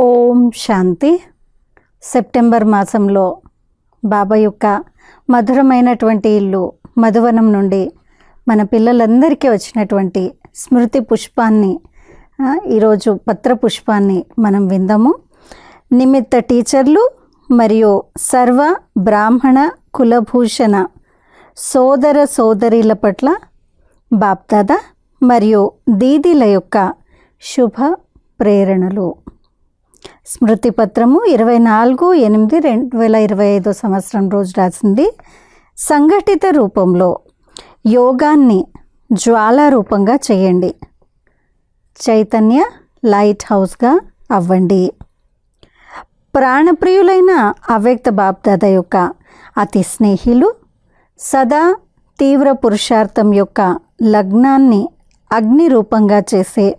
ఓం శాంతి. September మాసంలో బాబా యొక్క మధురమైనటువంటి ఇల్లు మధువనం నుండి మన పిల్లలందరికీ వచ్చినటువంటి స్మృతి పుష్పాన్ని ఈరోజు పత్ర పుష్పాన్ని మనం విందాము. నిమిత్త టీచర్లు మరియు సర్వ బ్రాహ్మణ కులభూషణ సోదర సోదరీల పట్ల బాప్దాద మరియు దీదీల యొక్క శుభ ప్రేరణలు. స్మృతి పత్రము ఇరవై నాలుగు ఎనిమిది రెండు వేల ఇరవై ఐదో సంవత్సరం రోజు రాసింది. సంఘటిత రూపంలో యోగాన్ని జ్వాల రూపంగా చేయండి. చైతన్య లైట్ హౌస్గా అవ్వండి. ప్రాణప్రియులైన అవ్యక్త బాప్దాద యొక్క అతి స్నేహిలు సదా తీవ్ర పురుషార్థం యొక్క లగ్నాన్ని అగ్ని రూపంగా చేసే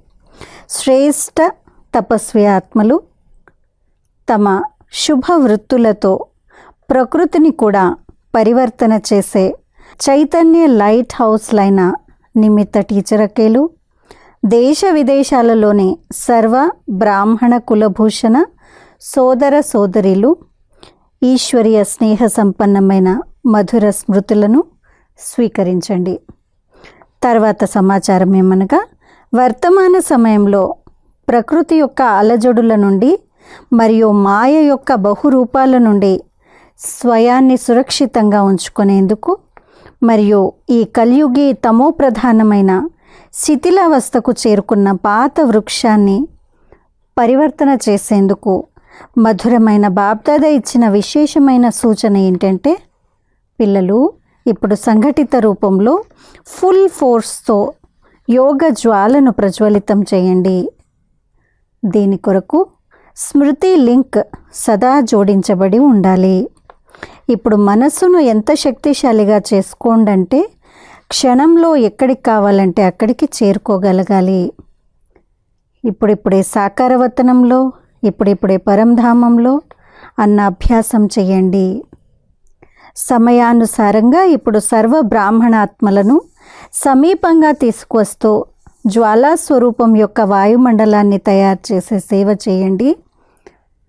శ్రేష్ట తపస్వి ఆత్మలు తమ శుభ వృత్తులతో ప్రకృతిని కూడా పరివర్తన చేసే చైతన్య లైట్ హౌస్లైన నిమిత్త టీచరకేలు దేశ విదేశాలలోని సర్వ బ్రాహ్మణ కులభూషణ సోదర సోదరిలు ఈశ్వరీయ స్నేహ సంపన్నమైన మధుర స్మృతులను స్వీకరించండి. తర్వాత సమాచారం ఏమనగా వర్తమాన సమయంలో ప్రకృతి యొక్క అలజడుల నుండి మరియు మాయ యొక్క బహురూపాల నుండి స్వయాన్ని సురక్షితంగా ఉంచుకునేందుకు మరియు ఈ కలియుగి తమో ప్రధానమైన శిథిలావస్థకు చేరుకున్న పాత వృక్షాన్ని పరివర్తన చేసేందుకు మధురమైన బాబ్దాద ఇచ్చిన విశేషమైన సూచన ఏంటంటే పిల్లలు ఇప్పుడు సంఘటిత రూపంలో ఫుల్ ఫోర్స్తో యోగ జ్వాలను ప్రజ్వలితం చేయండి. దీని కొరకు స్మృతి లింక్ సదా జోడించబడి ఉండాలి. ఇప్పుడు మనస్సును ఎంత శక్తిశాలిగా చేసుకోండంటే క్షణంలో ఎక్కడికి కావాలంటే అక్కడికి చేరుకోగలగాలి. ఇప్పుడిప్పుడే సాకారవతనంలో ఇప్పుడిప్పుడే పరంధామంలో అన్న అభ్యాసం చేయండి. సమయానుసారంగా ఇప్పుడు సర్వ బ్రాహ్మణాత్మలను సమీపంగా తీసుకువస్తూ జ్వాలా స్వరూపం యొక్క వాయుమండలాన్ని తయారు చేసే సేవ చేయండి.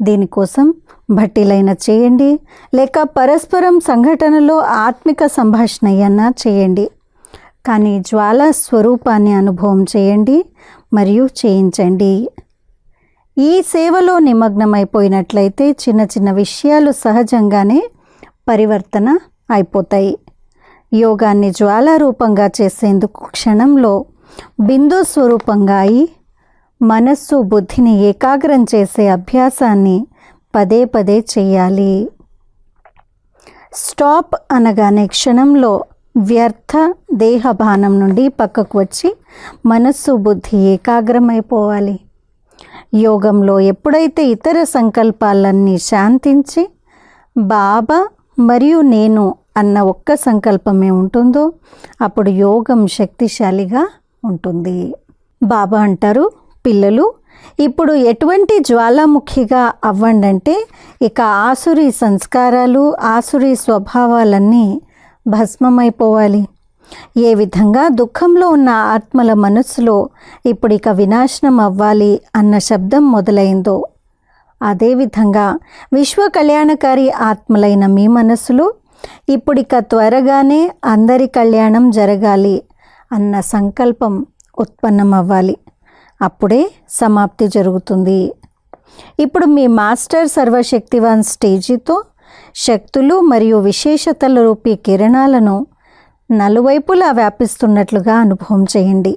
దీనికోసం భట్టిలైన చేయండి లేక పరస్పరం సంఘటనలో ఆత్మిక సంభాషణ అయినా చేయండి. కానీ జ్వాలా స్వరూపాన్ని అనుభవం చేయండి మరియు చేయించండి. ఈ సేవలో నిమగ్నమైపోయినట్లయితే చిన్న చిన్న విషయాలు సహజంగానే పరివర్తన అయిపోతాయి. యోగాన్ని జ్వాలారూపంగా చేసేందుకు క్షణంలో బిందు స్వరూపంగా అయి మనస్సు బుద్ధిని ఏకాగ్రం చేసే అభ్యాసాన్ని పదే పదే చేయాలి. స్టాప్ అనగానే క్షణంలో వ్యర్థ దేహభానం నుండి పక్కకు వచ్చి మనస్సు బుద్ధి ఏకాగ్రమైపోవాలి. యోగంలో ఎప్పుడైతే ఇతర సంకల్పాలన్నీ శాంతించి బాబా మరియు నేను అన్న ఒక్క సంకల్పమే ఉంటుందో అప్పుడు యోగం శక్తిశాలిగా ఉంటుంది. బాబా అంటారు పిల్లలు ఇప్పుడు ఎటువంటి జ్వాలాముఖిగా అవ్వండంటే ఇక ఆసురి సంస్కారాలు ఆసురి స్వభావాలన్నీ భస్మమైపోవాలి. ఏ విధంగా దుఃఖంలో ఉన్న ఆత్మల మనస్సులో ఇప్పుడు ఇక వినాశనం అవ్వాలి అన్న శబ్దం మొదలైందో అదేవిధంగా విశ్వ కళ్యాణకారి ఆత్మలైన మీ మనస్సులో ఇప్పుడిక త్వరగానే అందరి కళ్యాణం జరగాలి అన్న సంకల్పం ఉత్పన్నం అవ్వాలి అప్పుడే సమాప్తి జరుగుతుంది. ఇప్పుడు మీ మాస్టర్ సర్వశక్తివాన్ స్టేజీతో శక్తులు మరియు విశేషతల రూపీ కిరణాలను నలువైపులా వ్యాపిస్తున్నట్లుగా అనుభవం చేయండి.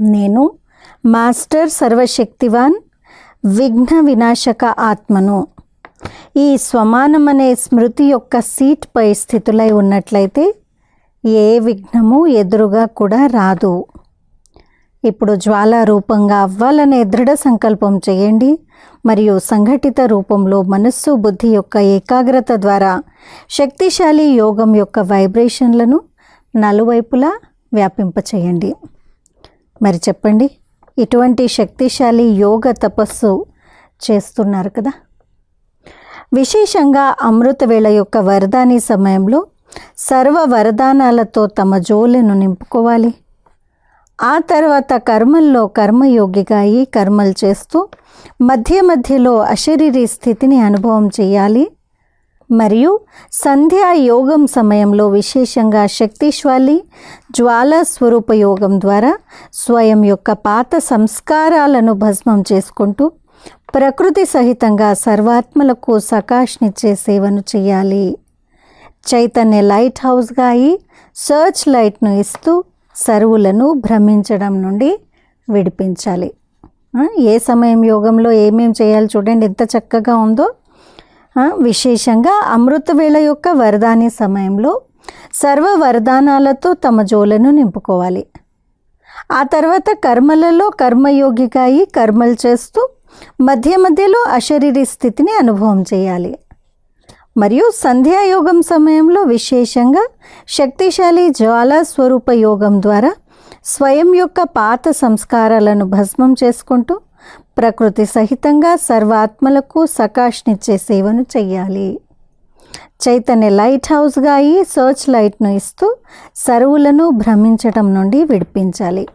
నేను మాస్టర్ సర్వశక్తివాన్ విఘ్న వినాశక ఆత్మను ఈ స్వమానమనే స్మృతి యొక్క సీట్పై స్థితులై ఉన్నట్లయితే ఏ విఘ్నము ఎదురుగా కూడా రాదు. ఇప్పుడు జ్వాల రూపంగా అవ్వాలనే దృఢ సంకల్పం చేయండి మరియు సంఘటిత రూపంలో మనస్సు బుద్ధి యొక్క ఏకాగ్రత ద్వారా శక్తిశాలి యోగం యొక్క వైబ్రేషన్లను నలువైపులా వ్యాపింపచేయండి. మరి చెప్పండి ఇటువంటి శక్తిశాలి యోగ తపస్సు చేస్తున్నారు కదా? విశేషంగా అమృత వేళ యొక్క వరదాని సమయంలో సర్వ వరదానాలతో తమ జోలెను నింపుకోవాలి. ఆ తర్వాత కర్మల్లో కర్మయోగిగా అయి కర్మలు చేస్తూ మధ్య మధ్యలో అశరీరీ స్థితిని అనుభవం చేయాలి. మరియు సంధ్యా యోగం సమయంలో విశేషంగా శక్తిశ్వాలి జ్వాల స్వరూప యోగం ద్వారా స్వయం యొక్క పాత సంస్కారాలను భస్మం చేసుకుంటూ ప్రకృతి సహితంగా సర్వాత్మలకు సకాష్నిచ్చే సేవను చేయాలి. చైతన్య లైట్ హౌస్గా అయి సర్చ్ లైట్ను ఇస్తూ సరువులను భ్రమించడం నుండి విడిపించాలి. ఏ సమయం యోగంలో ఏమేమి చేయాలి చూడండి ఎంత చక్కగా ఉందో. విశేషంగా విశేషంగా అమృతవేళ యొక్క వరదాని సమయంలో సర్వ వరదానాలతో తమ జోలను నింపుకోవాలి. ఆ తర్వాత కర్మలలో కర్మయోగిగా అయి కర్మలు చేస్తూ మధ్య మధ్యలో అశరీరి స్థితిని అనుభవం చేయాలి. మరియు సంధ్యాయోగం సమయంలో విశేషంగా శక్తిశాలి జ్వాలా స్వరూప యోగం ద్వారా స్వయం యొక్క పాత సంస్కారాలను భస్మం చేసుకుంటూ ప్రకృతి సహితంగా సర్వాత్మలకు సకాష్నిచ్చే సేవను చెయ్యాలి. చైతన్య లైట్ హౌస్గా అయి సర్చ్ లైట్ను ఇస్తూ సరువులను భ్రమించటం నుండి విడిపించాలి.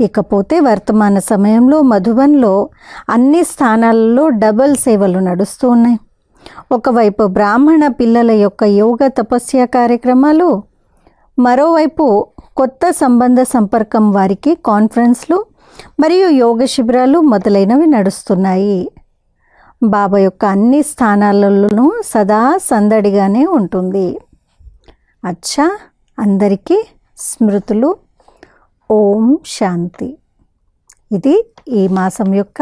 ఇకపోతే వర్తమాన సమయంలో మధుబన్లో అన్ని స్థానాలలో డబల్ సేవలు నడుస్తూ ఉన్నాయి. ఒకవైపు బ్రాహ్మణ పిల్లల యొక్క యోగ తపస్య కార్యక్రమాలు మరోవైపు కొత్త సంబంధ సంపర్కం వారికి కాన్ఫరెన్స్లు మరియు యోగ శిబిరాలు మొదలైనవి నడుస్తున్నాయి. బాబా యొక్క అన్ని స్థానాలలోనూ సదా సందడిగానే ఉంటుంది. అచ్చా! అందరికీ స్మృతులు. ఓం శాంతి. ఇది ఈ మాసం యొక్క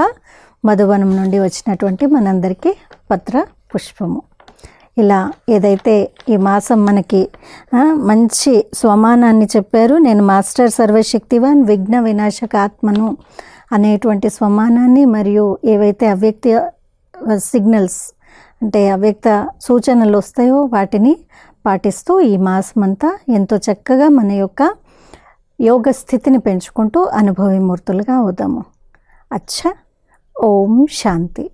మధువనం నుండి వచ్చినటువంటి మనందరికీ పత్ర పుష్పము. ఇలా ఏదైతే ఈ మాసం మనకి మంచి స్వమానాన్ని చెప్పారు నేను మాస్టర్ సర్వశక్తివాన్ విఘ్న వినాశక ఆత్మను అనేటువంటి స్వమానాన్ని మరియు ఏవైతే అవ్యక్త సిగ్నల్స్ అంటే అవ్యక్త సూచనలు వస్తాయో వాటిని పాటిస్తూ ఈ మాసం అంతా ఎంతో చక్కగా మన యొక్క యోగ స్థితిని పెంచుకుంటూ అనుభవమూర్తులుగా అవుదాము. అచ్చా ఓం శాంతి.